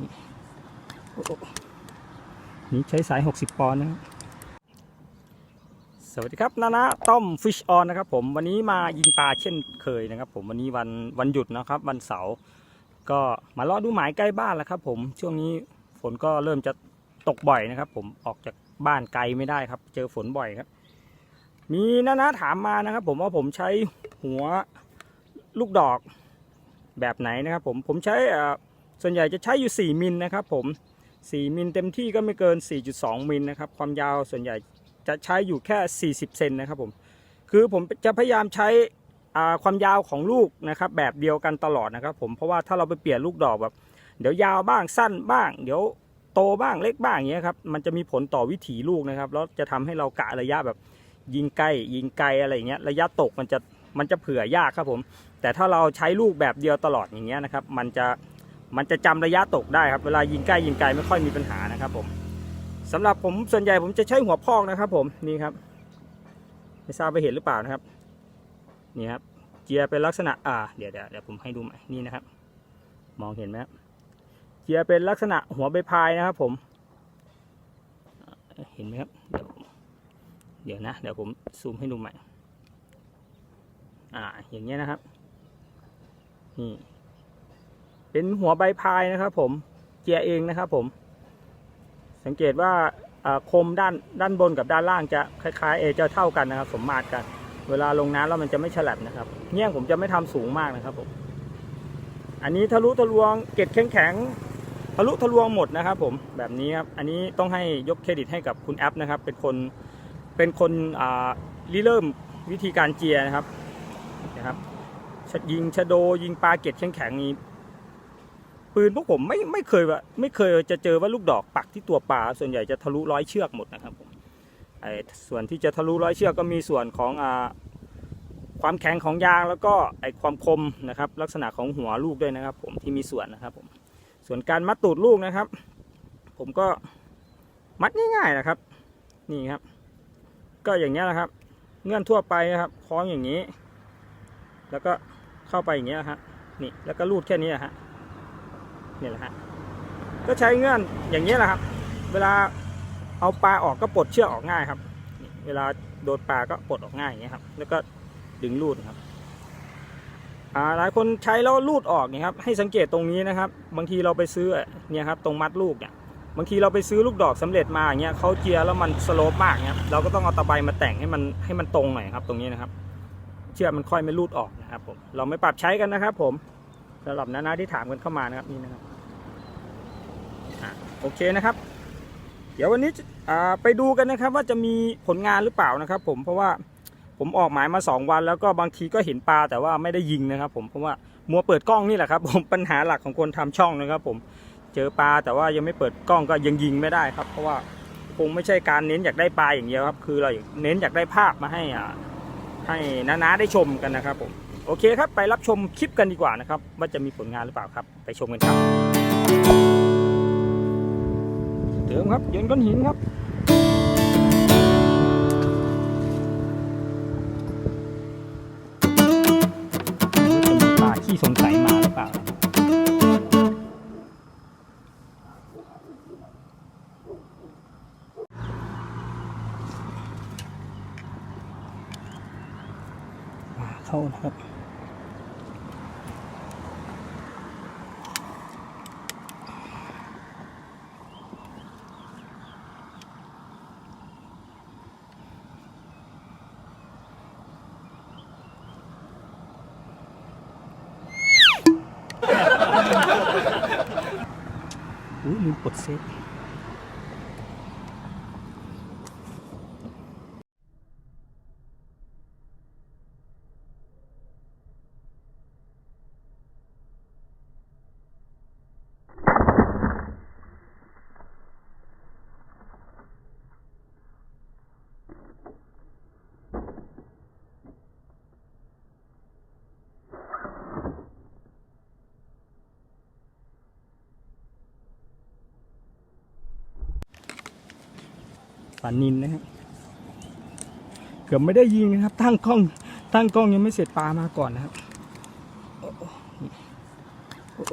นี่โอ้โหนี่ใช้สาย 60 ปอนด์นะครับสวัสดีครับนานะต้อมฟิชออนนะครับผมวันนี้มายิงปลาเช่นเคยนะครับ ผมวันนี้วันวันหยุดนะครับ วันเสาร์ก็มารอดูหมายใกล้บ้านแล้วครับ ผมช่วงนี้ฝนก็เริ่มจะตกบ่อยนะครับ ผมออกจากบ้านไกลไม่ได้ครับ เจอฝนบ่อยครับ มีนานะถามมานะครับ ผมว่าผมใช้หัวลูกดอกแบบไหนนะครับ ผมผมใช้อ่อ ส่วนใหญ่จะใช้อยู่ 4 มิลนะครับผม 4 มิลเต็มที่ก็ไม่เกิน 4.2 มิลนะครับ ความยาวส่วนใหญ่จะใช้อยู่แค่ 40 เซนนะครับผม คือผมจะพยายามใช้ความยาวของลูกนะครับแบบเดียวกันตลอดนะครับผม เพราะว่าถ้าเราไปเปลี่ยนลูกดอกแบบ เดี๋ยวยาวบ้างสั้นบ้าง เดี๋ยวโตบ้างเล็กบ้างอย่างเงี้ยครับ มันจะมีผลต่อวิถีลูกนะครับ แล้วจะทำให้เรากะระยะแบบยิงใกล้ยิงไกลอะไรอย่างเงี้ย ระยะตกมันจะมันจะเผื่อยากครับผม แต่ถ้าเราใช้ลูกแบบเดียวตลอดอย่างเงี้ยนะครับ มันจะ มันจะจำระยะตกได้ครับ เวลายิงใกล้ยิงไกลไม่ค่อยมีปัญหานะครับผมสำหรับผมส่วนใหญ่ผมจะใช้หัวพอกนะครับ ผมนี่ครับ ไม่ทราบไปเห็นหรือเปล่านะครับ นี่ครับ เจียเป็นลักษณะอ่าเดี๋ยวเดี๋ยวเดี๋ยวผมให้ดูใหม่นี่นะครับ มองเห็นไหมครับเจียเป็นลักษณะหัวใบพายนะครับ ผม เห็นไหมครับ เดี๋ยวเดี๋ยวนะ เดี๋ยวผมซูมให้ดูใหม่ อ่า อย่างเงี้ยนะครับ นี่ เป็นหัวใบพายนะครับ ผมเจียเองนะครับ ผม สังเกตว่าคมด้านด้านบนกับด้านล่างจะคล้ายๆเอจะเท่ากันนะครับ สมมาตรกัน เวลาลงน้ำแล้วมันจะไม่ฉลับนะครับเงี้ยงผมจะไม่ทำสูงมากนะครับผมอันนี้ทะลุทะลวงเกล็ดแข็งแข็งๆทะลุทะลวงหมดนะครับ ผมแบบนี้ครับอันนี้ต้องให้ยกเครดิตให้กับคุณแอปนะครับ เป็นคนเป็นคนริเริ่มวิธีการเจียนะครับนะครับยิงชะโดยิงปลาเกล็ดแข็งแข็งๆนี้ ปืนพวกผมไม่ไม่เคยว่าไม่เคยจะเจอว่าลูกดอกปักที่ตัวปลาส่วนใหญ่จะทะลุร้อยเชือกหมดนะครับผมไอ้ส่วนที่จะทะลุร้อยเชือกก็มีส่วนของอ่าความแข็งของยางแล้วก็ไอ้ความคมนะครับ ลักษณะของหัวลูกด้วยนะครับ ผมที่มีส่วนนะครับผมส่วนการมัดตูดลูกนะครับ ผมก็มัดง่ายๆนะครับ นี่ครับ ก็อย่างเงี้ยนะครับ เงื่อนทั่วไปนะครับคล้องอย่างนี้ แล้วก็เข้าไปอย่างเงี้ยนะฮะนี่แล้วก็ลูดแค่นี้นะฮะ นี่แหละฮะก็ใช้เงื่อนอย่างนี้แหละครับ เวลาเอาปลาออกก็ปลดเชือกออกง่ายครับ เวลาโดนปลาก็ปลดออกง่ายอย่างเงี้ครับ แล้วก็ดึงลูดครับหลายคนใช้แล้วลูดออกนี่ครับ ให้สังเกตตรงนี้นะครับ บางทีเราไปซื้อเนี่ยครับตรงมัดลูกเนี่ย บางทีเราไปซื้อลูกดอกสำเร็จมาอย่างเงี้ยเขาเจียแล้วมันสโลปมากเนี่ยเราก็ต้องเอาตะไบมาแต่งให้มันให้มันตรงหน่อยครับ ตรงนี้นะครับ เชือกมันค่อยไม่ลูดออกนะครับผม เราไม่ปรับใช้กันนะครับ ผมสำหรับนานาที่ถามกันเข้ามานะครับนี่นะครับ โอเคนะครับ เดี๋ยววันนี้ไปดูกันนะครับว่าจะมีผลงานหรือเปล่านะครับ ผมเพราะว่าผมออกหมายมา 2 วัน แล้วก็บางทีก็เห็นปลาแต่ว่าไม่ได้ยิงนะครับ ผมเพราะว่ามัวเปิดกล้องนี่แหละครับ ผมปัญหาหลักของคนทำช่องนะครับ ผมเจอปลาแต่ว่ายังไม่เปิดกล้องก็ยังยิงไม่ได้ครับ เพราะว่าคงไม่ใช่การเน้นอยากได้ปลาอย่างเดียวครับ คือเราเน้นอยากได้ภาพมาให้อ่าให้นาๆได้ชมกันนะครับผมโอเคครับ ไปรับชมคลิปกันดีกว่านะครับ ว่าจะมีผลงานหรือเปล่าครับ ไปชมกันครับ ดิมครับยืนก้อนหินครับจะมีปลาขี้สงสัยมาหรือเปล่าเข้านะครับ อุ้ ยานินนะครับเกือบไม่ได้ยิงนะครับ ตั้งกล้อง ตั้งกล้องยังไม่เสร็จปลามาก่อนนะครับนี่โอ้โห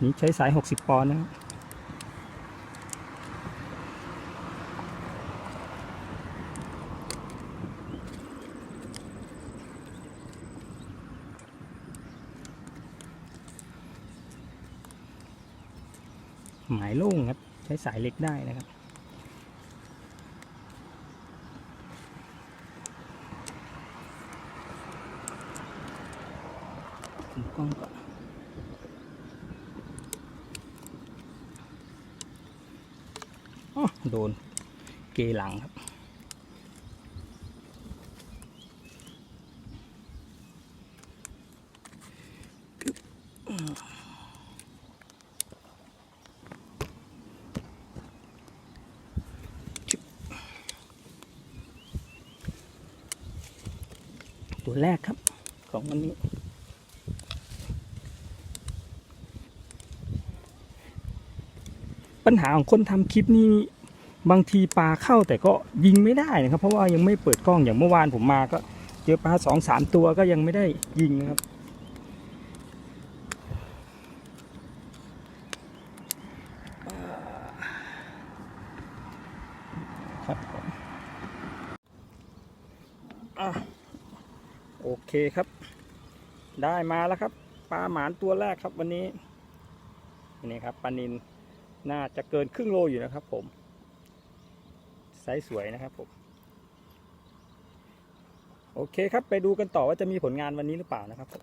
นี่ใช้สาย 60 ปอนด์นะครับหมายโล่งครับ ใช้สายเล็กได้นะครับ ผมกล้องก่อนอ้อโดนเกหลังครับ ตัวแรกครับของวันนี้ ปัญหาของคนทำคลิปนี้บางทีปลาเข้าแต่ก็ยิงไม่ได้นะครับ เพราะว่ายังไม่เปิดกล้องอย่างเมื่อวานผมมาก็เจอปลาสองสามตัวก็ยังไม่ได้ยิงนะครับครับผมอะโอเคครับ ได้มาแล้วครับ ปลาหมานตัวแรกครับวันนี้ นี่ครับปลานิน น่าจะเกินครึ่งโลอยู่นะครับผมไซส์สวยนะครับผมโอเคครับไปดูกันต่อว่าจะมีผลงานวันนี้หรือเปล่านะครับผม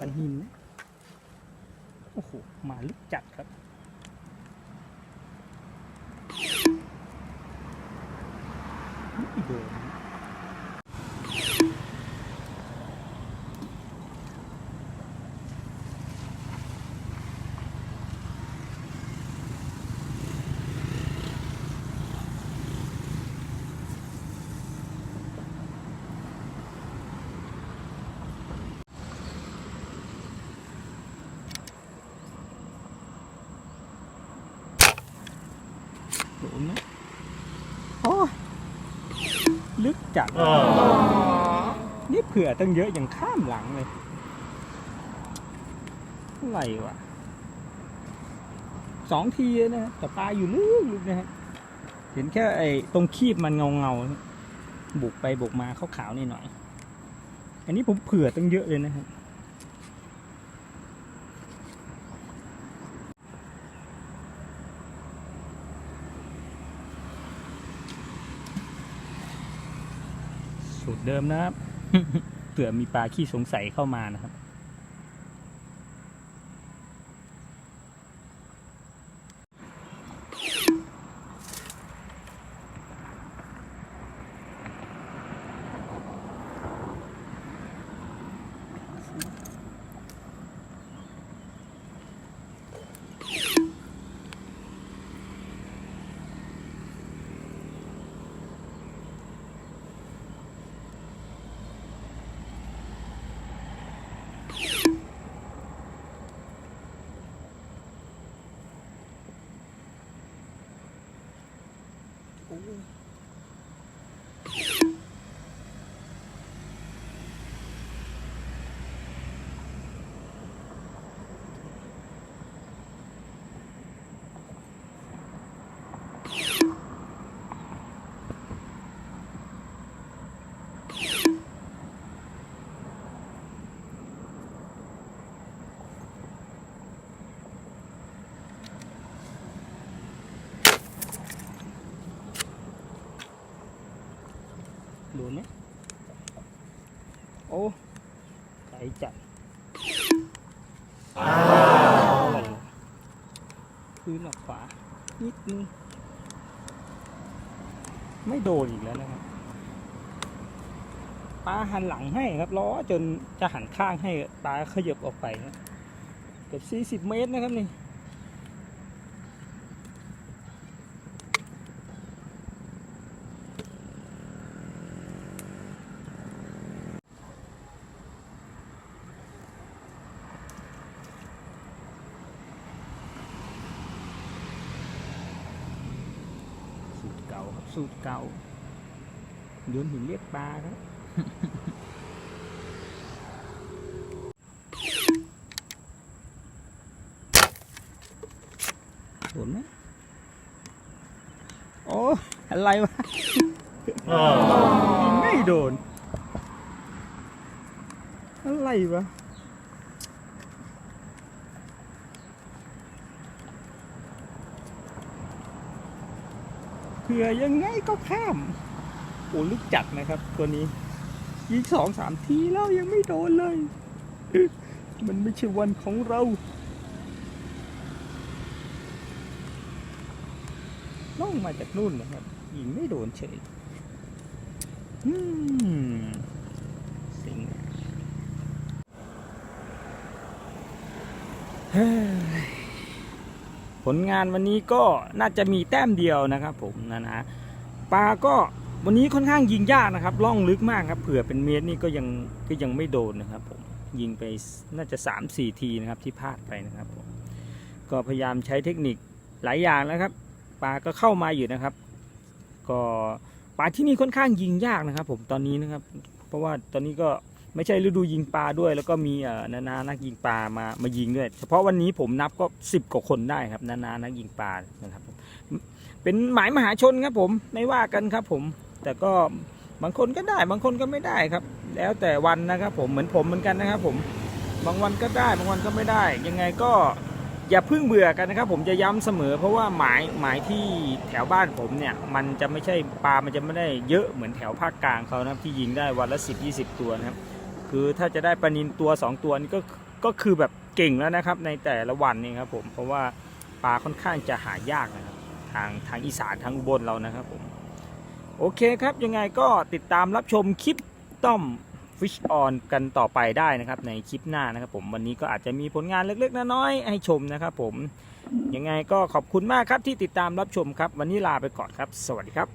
ปันหินนะโอ้โห มาลึกจัดครับนี่โดน นะโดนนะโอ้ยลึกจัดนี่เผื่อตั้งเยอะอย่างข้ามหลังเลยอะไรวะสองทีนะแต่ปลาอยู่ลึกลึกนะฮะเห็นแค่ไอ้ตรงคีบมันเงาเงาๆบุกไปบุกมาขาวๆนิดหน่อย อันนี้ผมเผื่อตั้งเยอะเลยนะฮะ สูตรเดิมนะครับเผื่อมีปลาขี้สงสัยเข้ามานะครับ โจัดพื้นออกขวา นิดนึง ไม่โดนอีกแล้วนะครับปลาหันหลังให้ครับล้อจนจะหันข้างให้ปลาขยับออกไปนะเกือบสี่สิบ40 เมตรนะครับนี่ สูตรเก่าครับ สูตรเก่าเดือนหินเรียกปลาครับโดนไหมโอ้อะไรวะไม่โดน อะไรวะ ผื่อยังไงก็ข้าม โอ้ลึกจัดนะครับ ตัวนี้ยิงสองสามทีแล้วยังไม่โดนเลย มันไม่ใช่วันของเรา ล่องมาจากนู่นนะครับยิงไม่โดนเฉยสิงเฮ้ ผลงานวันนี้ก็น่าจะมีแต้มเดียวนะครับผมนะนะปลาก็วันนี้ค่อนข้างยิงยากนะครับล่องลึกมากครับเผื่อเป็นเมตรนี่ก็ยังก็ยังไม่โดนนะครับผมยิงไปน่าจะ 3 4 ทีนะครับที่พลาดไปนะครับผมก็พยายามใช้เทคนิคหลายอย่างนะครับปลาก็เข้ามาอยู่นะครับ ก็ปลาที่นี่ค่อนข้างยิงยากนะครับ ผมตอนนี้นะครับ เพราะว่าตอนนี้ก็ ไม่ใช่ฤดูยิงปลาด้วย แล้วก็มีเอ่อนานานักยิงปลามามายิงด้วย เฉพาะวันนี้ผมนับก็10กว่าคนได้ครับนานานักยิงปลานะครับเป็นหมายมหาชนครับผมไม่ว่ากันครับผม แต่ก็บางคนก็ได้ บางคนก็ไม่ได้ครับ แล้วแต่วันนะครับผมเหมือนผมเหมือนกันนะครับผมบางวันก็ได้บางวันก็ไม่ได้ ยังไงก็อย่าเพิ่งเบื่อกันนะครับ ผมจะย้ำเสมอ เพราะว่าหมายหมายที่แถวบ้านผมเนี่ยมันจะไม่ใช่ปลา มันจะไม่ได้เยอะเหมือนแถวภาคกลางเขานะครับที่ยิงได้วันละ 10 20 ตัวนะครับ คือถ้าจะได้ปลานินตัว 2 ตัวนี่ก็ก็คือแบบเก่งแล้วนะครับ ในแต่ละวันนี่ครับผมเพราะว่าปลาค่อนข้างจะหายากนะครับทางทางอีสานทางอุบนเรานะครับผมโอเคครับยังไงก็ติดตามรับชมคลิปต้อม Fish On กันต่อไปได้นะครับ ในคลิปหน้านะครับ ผมวันนี้ก็อาจจะมีผลงานเล็กๆน้อยๆให้ชมนะครับผมยังไงก็ขอบคุณมากครับที่ติดตามรับชมครับ วันนี้ลาไปก่อนครับ สวัสดีครับ